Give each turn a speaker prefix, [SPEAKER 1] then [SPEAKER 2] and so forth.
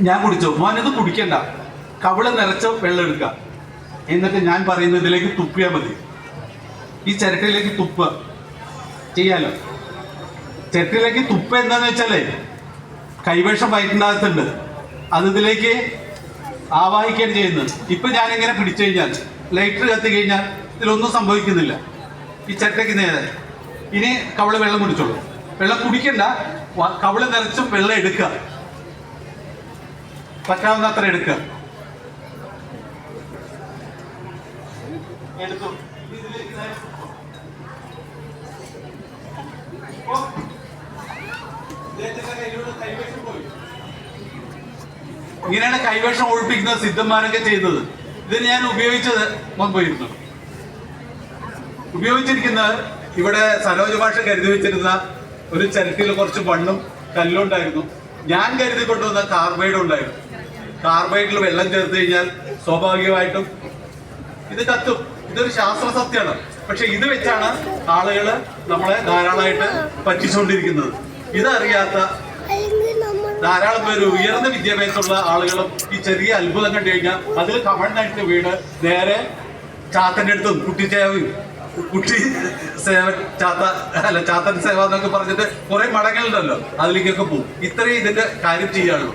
[SPEAKER 1] ഞാൻ കുടിച്ചു. മോനത് കുടിക്കണ്ട. കവിൾ നിറച്ച വെള്ളം എടുക്കുക എന്നിട്ട് ഞാൻ പറയുന്ന ഇതിലേക്ക് തുപ്പിയാൽ മതി. ഈ ചിരട്ടയിലേക്ക് തുപ്പ്. ചെയ്യാലോ? ചിരട്ടയിലേക്ക് തുപ്പ എന്താന്ന് വെച്ചാലേ കൈവേഷം വയറ്റിനകത്തുണ്ട്. അത് ഇതിലേക്ക് ആവാഹിക്കുകയാണ് ചെയ്യുന്നത്. ഇപ്പൊ ഞാൻ ഇങ്ങനെ പിടിച്ചു കഴിഞ്ഞാൽ ലൈറ്റർ കത്തി കഴിഞ്ഞാൽ ഇതിലൊന്നും സംഭവിക്കുന്നില്ല. ഈ ചിരട്ടയ്ക്ക് നേരെ. ഇനി കവൾ വെള്ളം കുടിച്ചോളൂ. വെള്ളം കുടിക്കണ്ട. കവൾ നിറച്ചും വെള്ളം എടുക്കുക പറ്റാവുന്ന അത്ര എടുക്കുക. ഇങ്ങനെയാണ് കൈവേഷം ഒഴിപ്പിക്കുന്നത് സിദ്ധന്മാരൊക്കെ ചെയ്യുന്നത് ഇത് ഞാൻ ഉപയോഗിച്ചത് മുൻപോയിരുന്നു. ഉപയോഗിച്ചിരിക്കുന്നത് ഇവിടെ സരോജ ഭാഷ കരുതി വെച്ചിരുന്ന ഒരു ചരട്ടിൽ കുറച്ച് മണ്ണും കല്ലും ഉണ്ടായിരുന്നു ഞാൻ കരുതി കൊണ്ടുവന്ന കാർബൈഡ് ഉണ്ടായിരുന്നു. കാർബൈഡിൽ വെള്ളം ചേർത്ത് കഴിഞ്ഞാൽ സ്വാഭാവികമായിട്ടും ഇത് കത്തും ഇതൊരു ശാസ്ത്ര സത്യമാണ്. പക്ഷെ ഇത് വെച്ചാണ് ആളുകൾ നമ്മളെ ധാരാളമായിട്ട് പറ്റിച്ചുകൊണ്ടിരിക്കുന്നത്. ഇതറിയാത്ത ധാരാളം പേര് ഉയർന്ന വിദ്യാഭ്യാസമുള്ള ആളുകളും ഈ ചെറിയ അത്ഭുതം കണ്ടു കഴിഞ്ഞാൽ അതിൽ കമണ്ണായിട്ട് വീട് നേരെ ചാത്തന്റെ അടുത്തും കുട്ടിച്ചേവയും കുട്ടി സേവ ചാത്ത അല്ല ചാത്തൻ സേവ എന്നൊക്കെ പറഞ്ഞിട്ട് കുറെ മടങ്ങളുണ്ടല്ലോ അതിലേക്കൊക്കെ പോകും. ഇത്രയും ഇതിന്റെ കാര്യം ചെയ്യാനുള്ളൂ.